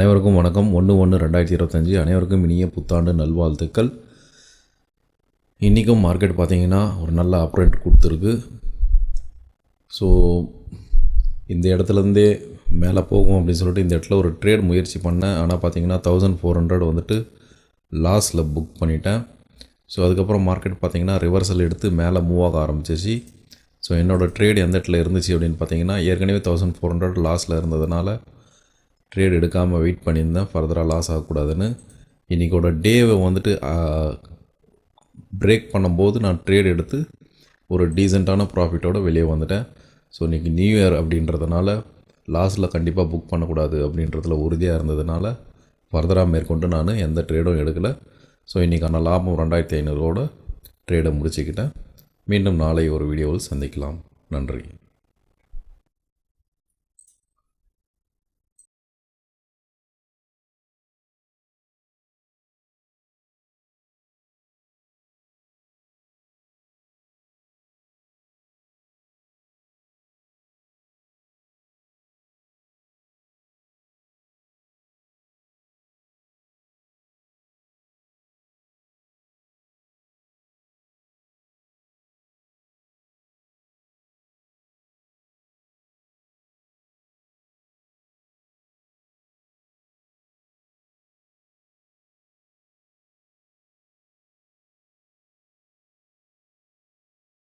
அனைவருக்கும் வணக்கம். ஒன்று ஒன்று ரெண்டாயிரத்தி இருபத்தஞ்சி அனைவருக்கும் இனிய புத்தாண்டு நல்வாழ்த்துக்கள். இன்றைக்கும் மார்க்கெட் பார்த்தீங்கன்னா ஒரு நல்ல அப்ரெண்ட் கொடுத்துருக்கு. ஸோ இந்த இடத்துலேருந்தே மேலே போகும் அப்படின்னு சொல்லிட்டு இந்த இடத்துல ஒரு ட்ரேட் முயற்சி பண்ணேன். ஆனால் பார்த்தீங்கன்னா தௌசண்ட் ஃபோர் ஹண்ட்ரட் வந்துட்டு லாஸில் புக் பண்ணிட்டேன். ஸோ அதுக்கப்புறம் மார்க்கெட் பார்த்திங்கன்னா ரிவர்சல் எடுத்து மேலே மூவ் ஆக ஆரம்பிச்சிச்சு. ஸோ என்னோடய ட்ரேட் எந்த இடத்துல இருந்துச்சு அப்படின்னு பார்த்தீங்கன்னா ஏற்கனவே தௌசண்ட் ஃபோர் ஹண்ட்ரட் லாஸில் இருந்ததுனால ட்ரேட் எடுக்காமல் வெயிட் பண்ணியிருந்தேன். ஃபர்தராக லாஸ் ஆகக்கூடாதுன்னு. இன்றைக்கோட டேவை வந்துட்டு பிரேக் பண்ணும்போது நான் ட்ரேட் எடுத்து ஒரு டீசெண்டான ப்ராஃபிட்டோடு வெளியே வந்துட்டேன். ஸோ இன்றைக்கி நியூ இயர் அப்படின்றதுனால லாஸில் கண்டிப்பாக புக் பண்ணக்கூடாது அப்படின்றதுல உறுதியாக இருந்ததுனால ஃபர்தராக மேற்கொண்டு நான் எந்த ட்ரேடும் எடுக்கலை. ஸோ இன்றைக்கான லாபம் ரெண்டாயிரத்தி ஐநூறுவோட ட்ரேடை முடிச்சுக்கிட்டேன். மீண்டும் நாளை ஒரு வீடியோவில் சந்திக்கலாம். நன்றி.